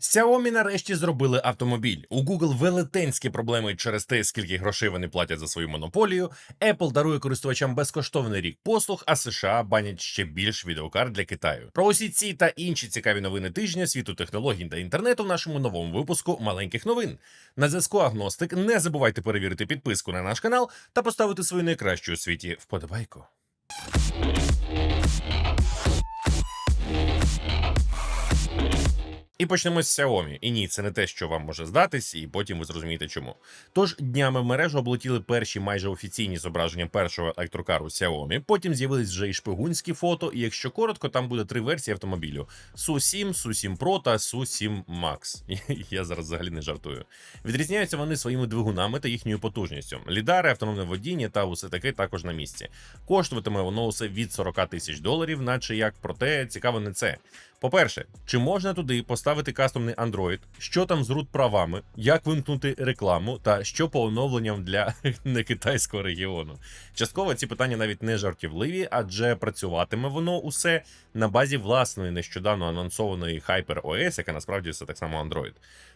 Xiaomi нарешті зробили автомобіль. У Google велетенські проблеми через те, скільки грошей вони платять за свою монополію. Apple дарує користувачам безкоштовний рік послуг, а США банять ще більш відеокарт для Китаю. Про усі ці та інші цікаві новини тижня світу технологій та інтернету в нашому новому випуску маленьких новин. На зв'язку Агностик. Не забувайте перевірити підписку на наш канал та поставити свою найкращу у світі вподобайку. І почнемо з Xiaomi. І ні, це не те, що вам може здатись, і потім ви зрозумієте чому. Тож днями в мережу облетіли перші майже офіційні зображення першого електрокару Xiaomi. Потім з'явились вже і шпигунські фото. І якщо коротко, там буде три версії автомобілю: SU7, SU7 Pro та SU7 Max. Я зараз взагалі не жартую. Відрізняються вони своїми двигунами та їхньою потужністю. Лідари, автономне водіння та усе таке також на місці. Коштуватиме воно усе від 40 тисяч доларів, наче як проте цікаво не це. По-перше, чи можна туди поставити кастомний Android, що там з рут правами, як вимкнути рекламу та що по оновленням для некитайського регіону? Частково ці питання навіть не жартівливі, адже працюватиме воно усе на базі власної нещодавно анонсованої HyperOS, яка насправді все так само Android.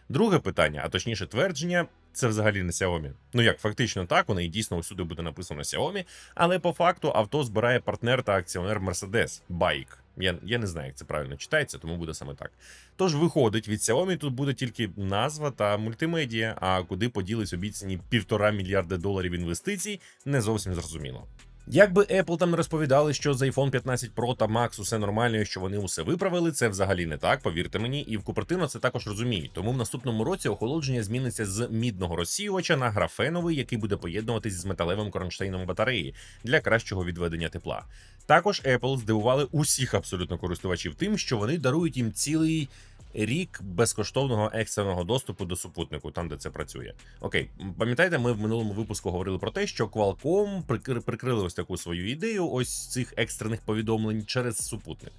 Друге питання, а точніше твердження, це взагалі не Xiaomi. Ну як фактично так, воно і дійсно усюди буде написано Xiaomi, але по факту авто збирає партнер та акціонер Mercedes Bike. Я, я не знаю, як це правильно читається, тому буде саме так. Тож виходить, від Xiaomi тут буде тільки назва та мультимедія. а куди поділись обіцяні півтора мільярда доларів інвестицій, не зовсім зрозуміло. Якби Apple там не розповідали, що з iPhone 15 Pro та Max усе нормально, і що вони усе виправили, це взагалі не так, повірте мені, і в Купертино це також розуміють. Тому в наступному році охолодження зміниться з мідного розсіювача на графеновий, який буде поєднуватись з металевим кронштейном батареї для кращого відведення тепла. Також Apple здивували усіх абсолютно користувачів тим, що вони дарують їм цілий. Рік безкоштовного екстреного доступу до супутнику, там де це працює. Окей, пам'ятаєте, ми в минулому випуску говорили про те, що Qualcomm прикр... прикрили ось таку свою ідею ось цих екстрених повідомлень через супутник.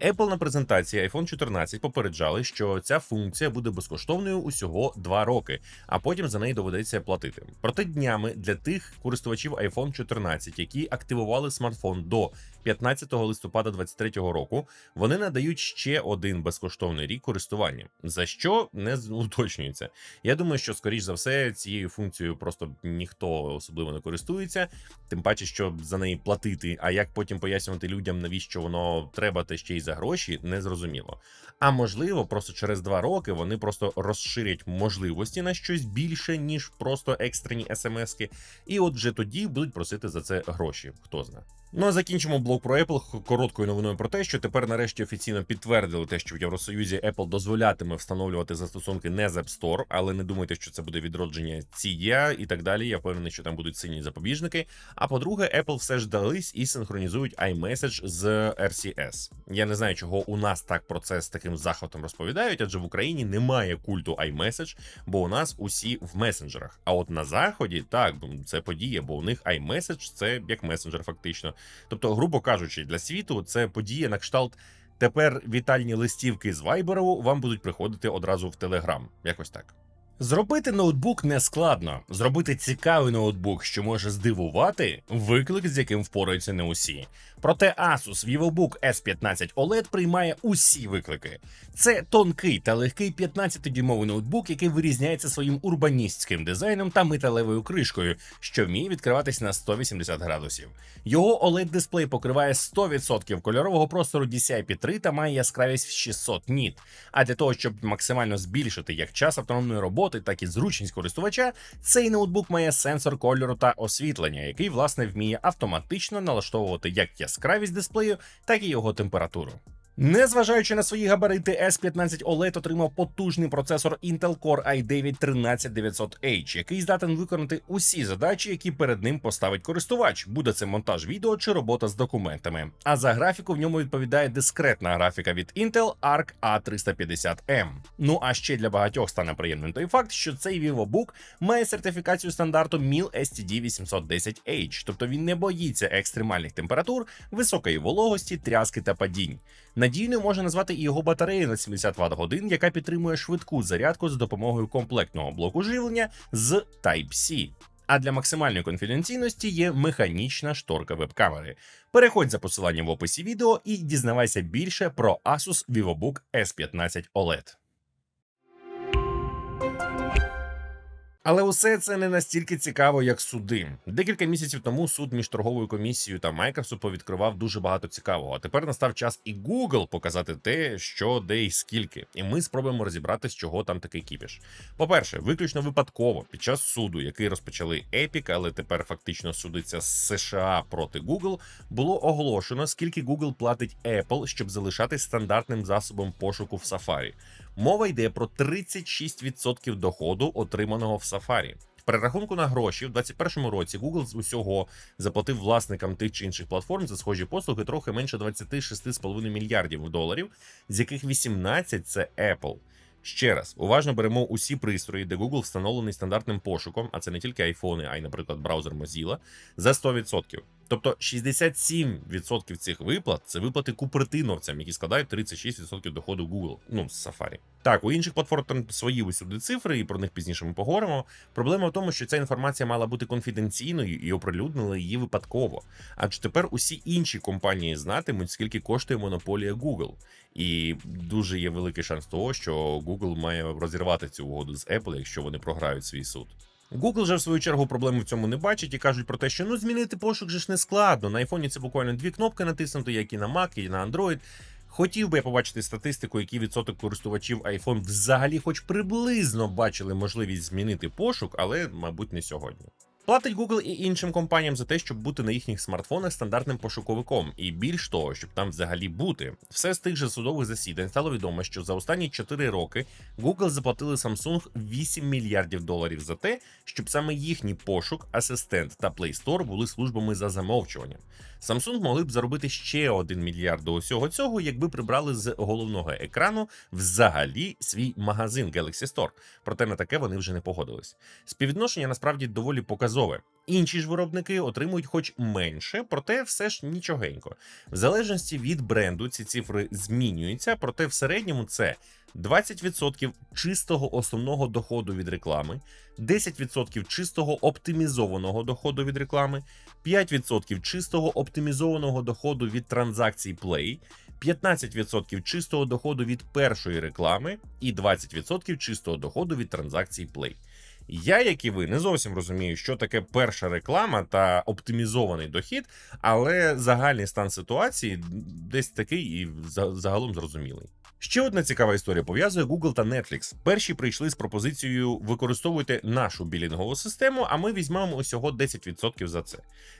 Apple на презентації iPhone 14 попереджали, що ця функція буде безкоштовною усього 2 роки, а потім за неї доведеться платити. Проте днями для тих користувачів iPhone 14, які активували смартфон до 15 листопада 2023 року, вони надають ще один безкоштовний рік користування, за що не уточнюється. Я думаю, що скоріш за все цією функцією просто ніхто особливо не користується, тим паче, що за неї платити. А як потім пояснювати людям, навіщо воно треба та ще й за гроші, не зрозуміло. А можливо, просто через два роки вони просто розширять можливості на щось більше, ніж просто екстрені смски, і от вже тоді будуть просити за це гроші. Хто знає. Ну а закінчимо блок про Apple короткою новиною про те, що тепер нарешті офіційно підтвердили те, що в Євросоюзі Apple дозволятиме встановлювати застосунки не з App Store, але не думайте, що це буде відродження ЦІЯ і так далі. Я впевнений, що там будуть сильні запобіжники. А по-друге, Apple все ж дались і синхронізують iMessage з RCS. Я не знаю, чого у нас так про це з таким захватом розповідають, адже в Україні немає культу iMessage, бо у нас усі в месенджерах. А от на заході так це подія, бо у них iMessage це як месенджер, фактично. Тобто, грубо кажучи, для світу це подія на кшталт. Тепер вітальні листівки з Вайберу вам будуть приходити одразу в Телеграм. Якось так. Зробити ноутбук не складно. Зробити цікавий ноутбук, що може здивувати, виклик, з яким впораються не усі. Проте Asus VivoBook S15 OLED приймає усі виклики. Це тонкий та легкий 15-дюймовий ноутбук, який вирізняється своїм урбаністським дизайном та металевою кришкою, що вміє відкриватись на 180 градусів. Його oled дисплей покриває 100% кольорового простору DCI-P3 та має яскравість в 600 ніт. А для того, щоб максимально збільшити як час автономної роботи, так і зручність користувача, цей ноутбук має сенсор кольору та освітлення, який власне вміє автоматично налаштовувати як яскравість дисплею, так і його температуру. Незважаючи на свої габарити, S15 OLED отримав потужний процесор Intel Core i9 13900H, який здатен виконати усі задачі, які перед ним поставить користувач, буде це монтаж відео чи робота з документами. А за графіку в ньому відповідає дискретна графіка від Intel Arc A350M. Ну а ще для багатьох стане приємним той факт, що цей VivoBook має сертифікацію стандарту MIL STD 810H, тобто він не боїться екстремальних температур, високої вологості, тряски та падінь. Надійною можна назвати і його батарею на 70 Вт годин, яка підтримує швидку зарядку за допомогою комплектного блоку живлення з Type-C. А для максимальної конфіденційності є механічна шторка веб-камери. Переходь за посиланням в описі відео і дізнавайся більше про Asus VivoBook S15 OLED. Але усе це не настільки цікаво, як суди. Декілька місяців тому суд між торговою комісією та Microsoft повідкривав дуже багато цікавого. А тепер настав час і Google показати те, що де і скільки. І ми спробуємо розібратися, чого там такий кіпіш. По-перше, виключно випадково під час суду, який розпочали Epic, але тепер фактично судиться з США проти Google, було оголошено, скільки Google платить Apple, щоб залишатись стандартним засобом пошуку в Safari. Мова йде про 36% доходу, отриманого в Safari. В перерахунку на гроші в 2021 році Google з усього заплатив власникам тих чи інших платформ за схожі послуги трохи менше 26,5 мільярдів доларів, з яких 18 – це Apple. Ще раз уважно беремо усі пристрої, де Google встановлений стандартним пошуком, а це не тільки айфони, а й, наприклад, браузер Mozilla, за 100%. Тобто 67% цих виплат це виплати купертиновцям, які складають 36% доходу Google, ну з Safari. Так, у інших платформ там свої усюди цифри, і про них пізніше ми поговоримо. Проблема в тому, що ця інформація мала бути конфіденційною і оприлюднили її випадково. Адже тепер усі інші компанії знатимуть, скільки коштує монополія Google. І дуже є великий шанс того, що Google має розірвати цю угоду з Apple, якщо вони програють свій суд. Google же в свою чергу проблеми в цьому не бачить і кажуть про те, що ну змінити пошук же ж не складно. На айфоні це буквально дві кнопки натиснути, як і на Mac, і на Android. Хотів би я побачити статистику, який відсоток користувачів iPhone взагалі, хоч приблизно бачили можливість змінити пошук, але мабуть не сьогодні. Платить Google і іншим компаніям за те, щоб бути на їхніх смартфонах стандартним пошуковиком, і більш того, щоб там взагалі бути. Все з тих же судових засідань стало відомо, що за останні 4 роки Google заплатили Samsung 8 мільярдів доларів за те, щоб саме їхній пошук, асистент та Play Store були службами за замовчуванням. Samsung могли б заробити ще 1 мільярд до усього цього, якби прибрали з головного екрану взагалі свій магазин Galaxy Store. Проте на таке вони вже не погодились. Співвідношення насправді доволі показове. Інші ж виробники отримують хоч менше, проте все ж нічогенько. В залежності від бренду ці цифри змінюються, проте в середньому це 20% чистого основного доходу від реклами, 10% чистого оптимізованого доходу від реклами, 5% чистого оптимізованого доходу від транзакцій Play, 15% чистого доходу від першої реклами і 20% чистого доходу від транзакцій Play. Я, як і ви, не зовсім розумію, що таке перша реклама та оптимізований дохід, але загальний стан ситуації десь такий і загалом зрозумілий. Ще одна цікава історія пов'язує Google та Netflix. Перші прийшли з пропозицією використовуйте нашу білінгову систему, а ми візьмемо усього 10% за це.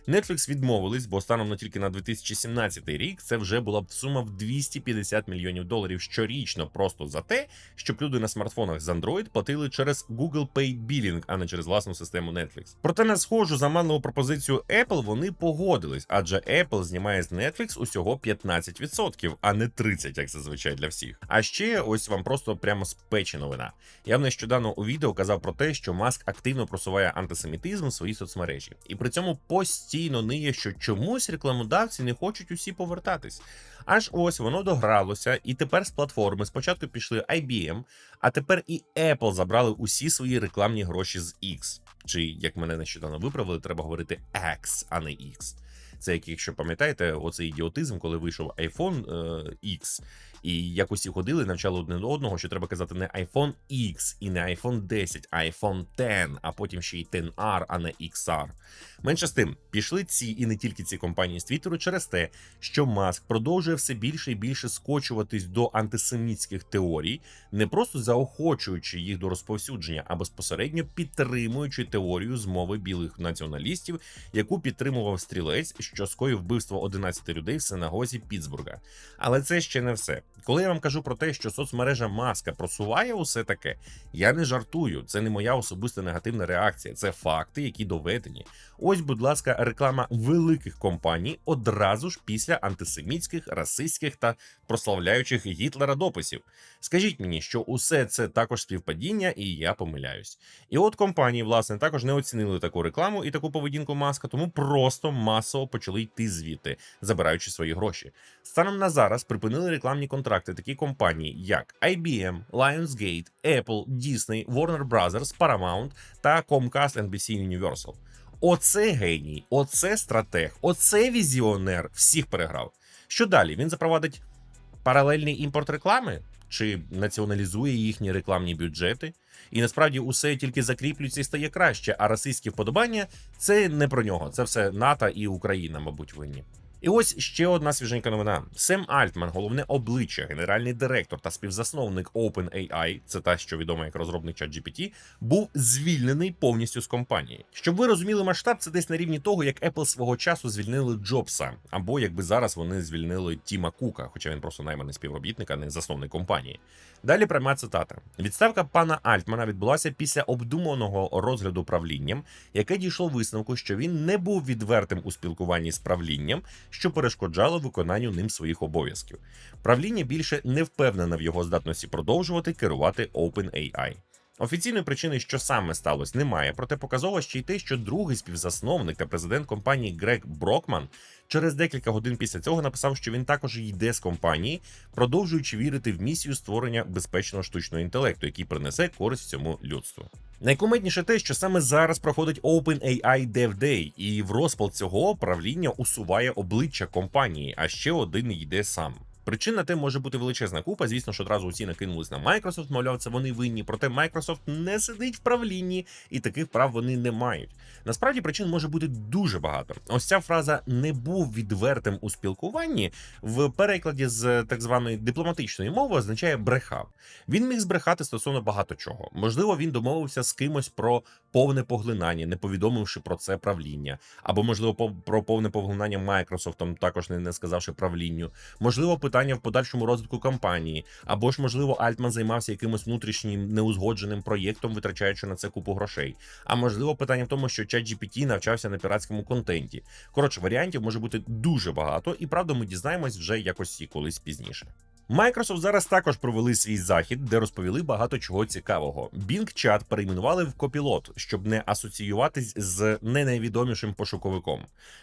Netflix відмовились, бо станом на тільки на 2017 рік це вже була б сума в 250 мільйонів доларів щорічно, просто за те, щоб люди на смартфонах з Android платили через Google Pay Billing, а не через власну систему Netflix. Проте на схожу заманливу пропозицію Apple вони погодились, адже Apple знімає з Netflix усього 15%, а не 30%, як зазвичай для всіх всіх. А ще ось вам просто прямо з печі новина. Я нещодавно у відео казав про те, що Маск активно просуває антисемітизм в своїй соцмережі, і при цьому постійно ниє, що чомусь рекламодавці не хочуть усі повертатись. Аж ось воно догралося, і тепер з платформи спочатку пішли IBM, а тепер і Apple забрали усі свої рекламні гроші з X. Чи як мене нещодавно виправили, треба говорити X, а не X. Це як, якщо пам'ятаєте, оцей ідіотизм, коли вийшов iPhone е, X, і як усі ходили, навчали одне до одного, що треба казати не iPhone X і не iPhone 10, а iPhone 10, а потім ще й 10R, а не XR. Менше з тим, пішли ці і не тільки ці компанії з Твіттеру через те, що Маск продовжує все більше і більше скочуватись до антисемітських теорій, не просто заохочуючи їх до розповсюдження, а безпосередньо підтримуючи теорію змови білих націоналістів, яку підтримував стрілець, що скоїв вбивство 11 людей в синагозі Пітсбурга. Але це ще не все. Коли я вам кажу про те, що соцмережа маска просуває усе таке, я не жартую. Це не моя особиста негативна реакція, це факти, які доведені. Ось, будь ласка, реклама великих компаній одразу ж після антисемітських, расистських та прославляючих Гітлера дописів. Скажіть мені, що усе це також співпадіння, і я помиляюсь. І от компанії, власне, також не оцінили таку рекламу і таку поведінку маска, тому просто масово почали йти звідти, забираючи свої гроші. Станом на зараз припинили рекламні контракти такі компанії, як IBM, Lionsgate, Apple, Disney, Warner Brothers, Paramount та Comcast NBC Universal. Оце геній, оце стратег, оце візіонер всіх переграв. Що далі? Він запровадить паралельний імпорт реклами? чи націоналізує їхні рекламні бюджети. І насправді усе тільки закріплюється і стає краще. А російські вподобання це не про нього. Це все НАТО і Україна, мабуть, винні. І ось ще одна свіженька новина. Сем Альтман, головне обличчя, генеральний директор та співзасновник OpenAI, це та, що відома як розробник ChatGPT, був звільнений повністю з компанії. Щоб ви розуміли масштаб, це десь на рівні того, як Apple свого часу звільнили Джобса, або якби зараз вони звільнили Тіма Кука, хоча він просто найманий співробітник, а не засновник компанії. Далі пряма цитата: відставка пана Альтмана відбулася після обдуманого розгляду правлінням, яке дійшло висновку, що він не був відвертим у спілкуванні з правлінням, що перешкоджало виконанню ним своїх обов'язків. Правління більше не впевнене в його здатності продовжувати керувати OpenAI. Офіційної причини, що саме сталося, немає, проте показово ще й те, що другий співзасновник та президент компанії Грег Брокман через декілька годин після цього написав, що він також йде з компанії, продовжуючи вірити в місію створення безпечного штучного інтелекту, який принесе користь цьому людству. Найкомедніше те, що саме зараз проходить OpenAI Dev Day, і в розпал цього правління усуває обличчя компанії, а ще один йде сам. Причин на те може бути величезна купа. Звісно, що одразу усі накинулись на Microsoft, мовляв, це вони винні. Проте Microsoft не сидить в правлінні, і таких прав вони не мають. Насправді причин може бути дуже багато. Ось ця фраза не був відвертим у спілкуванні в перекладі з так званої дипломатичної мови означає брехав. Він міг збрехати стосовно багато чого. Можливо, він домовився з кимось про повне поглинання, не повідомивши про це правління, або можливо про повне поглинання Microsoft, також не сказавши правлінню. Можливо, питання в подальшому розвитку компанії, або ж можливо, Альтман займався якимось внутрішнім неузгодженим проєктом, витрачаючи на це купу грошей. А можливо, питання в тому, що ChatGPT навчався на піратському контенті. Коротше, варіантів може бути дуже багато, і правда, ми дізнаємось вже якось і колись пізніше. Microsoft зараз також провели свій захід, де розповіли багато чого цікавого. Bing Chat перейменували в Copilot, щоб не асоціюватись з не найвідомішим пошуковиком.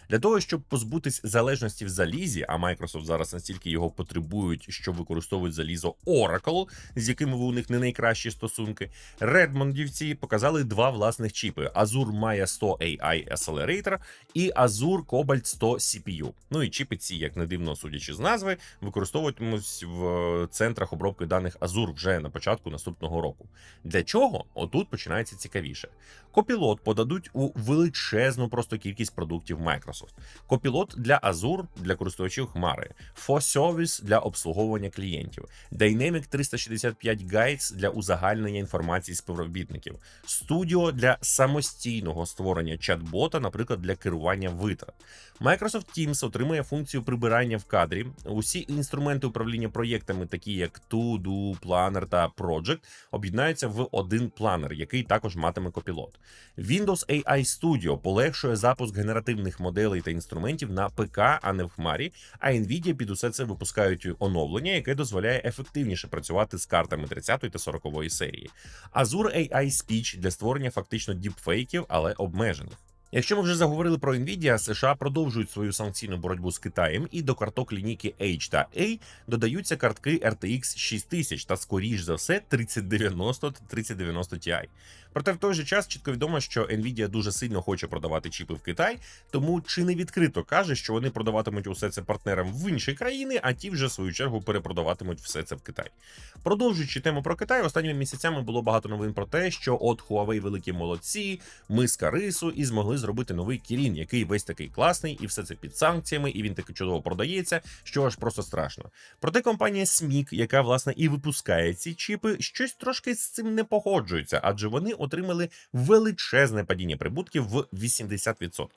Для того щоб позбутись залежності в залізі, а Microsoft зараз настільки його потребують, що використовують залізо Oracle, з якими у них не найкращі стосунки. Редмондівці показали два власних чіпи: Azure Maya 100 AI Accelerator і Azure Cobalt 100 CPU. Ну і чіпи ці, як не дивно, судячи з назви, використовуватимуть в центрах обробки даних Azure вже на початку наступного року. Для чого? Отут починається цікавіше. Копілот подадуть у величезну просто кількість продуктів Microsoft. Копілот для Azure для користувачів Хмари, Service для обслуговування клієнтів, Dynamic 365 Guides для узагальнення інформації співробітників, Studio для самостійного створення чат-бота, наприклад, для керування витрат. Microsoft Teams отримує функцію прибирання в кадрі. Усі інструменти управління проєктами, такі як To Do, Planner та Project, об'єднаються в один планер, який також матиме копілот. Windows AI Studio полегшує запуск генеративних моделей та інструментів на ПК, а не в хмарі. А Nvidia під усе це випускають оновлення, яке дозволяє ефективніше працювати з картами 30 та 40 серії. Azure AI Speech для створення фактично діпфейків, але обмежених. Якщо ми вже заговорили про Nvidia, США продовжують свою санкційну боротьбу з Китаєм, і до карток лінійки H та A додаються картки RTX 6000 та, скоріш за все, 3090 та 3090 Ti. Проте в той же час чітко відомо, що Nvidia дуже сильно хоче продавати чіпи в Китай, тому чи не відкрито каже, що вони продаватимуть усе це партнерам в інші країни, а ті вже в свою чергу перепродаватимуть все це в Китай. Продовжуючи тему про Китай, останніми місяцями було багато новин про те, що от Huawei великі молодці, миска рису і змогли зробити новий Kirin, який весь такий класний, і все це під санкціями, і він таки чудово продається, що аж просто страшно. Проте компанія SMIC, яка власне і випускає ці чіпи, щось трошки з цим не погоджується, адже вони отримали величезне падіння прибутків в 80%.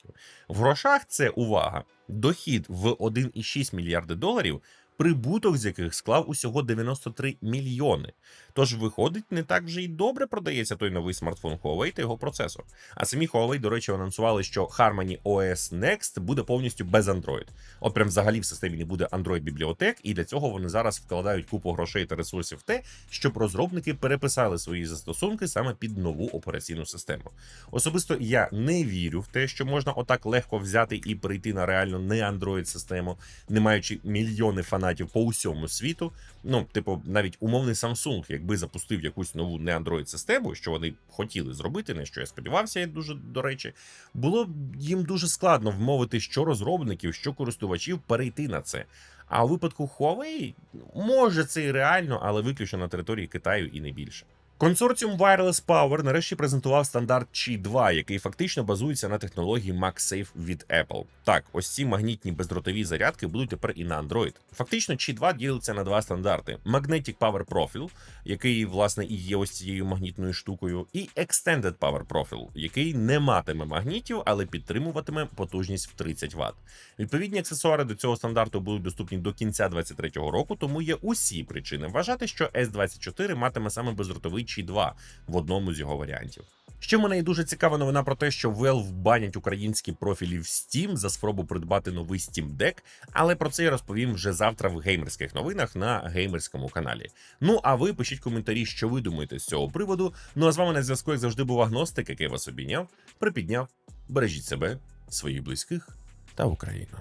В грошах це увага, дохід в 1,6 мільярди доларів. Прибуток з яких склав усього 93 мільйони. Тож виходить, не так вже й добре продається той новий смартфон Huawei та його процесор. А самі Huawei, до речі, анонсували, що Harmony OS Next буде повністю без Android. От прям взагалі в системі не буде Android бібліотек, і для цього вони зараз вкладають купу грошей та ресурсів в те, щоб розробники переписали свої застосунки саме під нову операційну систему. Особисто я не вірю в те, що можна отак легко взяти і перейти на реально не Android систему, не маючи мільйони фанатів по усьому світу. Ну, типу, навіть умовний Samsung, якби запустив якусь нову не Android систему, що вони хотіли зробити, на що я сподівався, дуже до речі, було б їм дуже складно вмовити що розробників, що користувачів перейти на це. А у випадку Huawei, може це і реально, але виключно на території Китаю і не більше. Консорціум Wireless Power нарешті презентував стандарт Qi 2, який фактично базується на технології MagSafe від Apple. Так, ось ці магнітні бездротові зарядки будуть тепер і на Android. Фактично, Qi 2 ділиться на два стандарти: Magnetic Power Profile, який власне і є ось цією магнітною штукою, і Extended Power Profile, який не матиме магнітів, але підтримуватиме потужність в 30 Вт. Відповідні аксесуари до цього стандарту будуть доступні до кінця 2023 року, тому є усі причини вважати, що S24 матиме саме бездротовий Qi 2 в одному з його варіантів. Ще мене є дуже цікава новина про те, що Valve банять українські профілі в Steam за спробу придбати новий Steam Deck, але про це я розповім вже завтра в геймерських новинах на геймерському каналі. Ну а ви пишіть коментарі, що ви думаєте з цього приводу. Ну а з вами на зв'язку, як завжди, був агностик, який вас обійняв, припідняв. Бережіть себе, своїх близьких та Україну.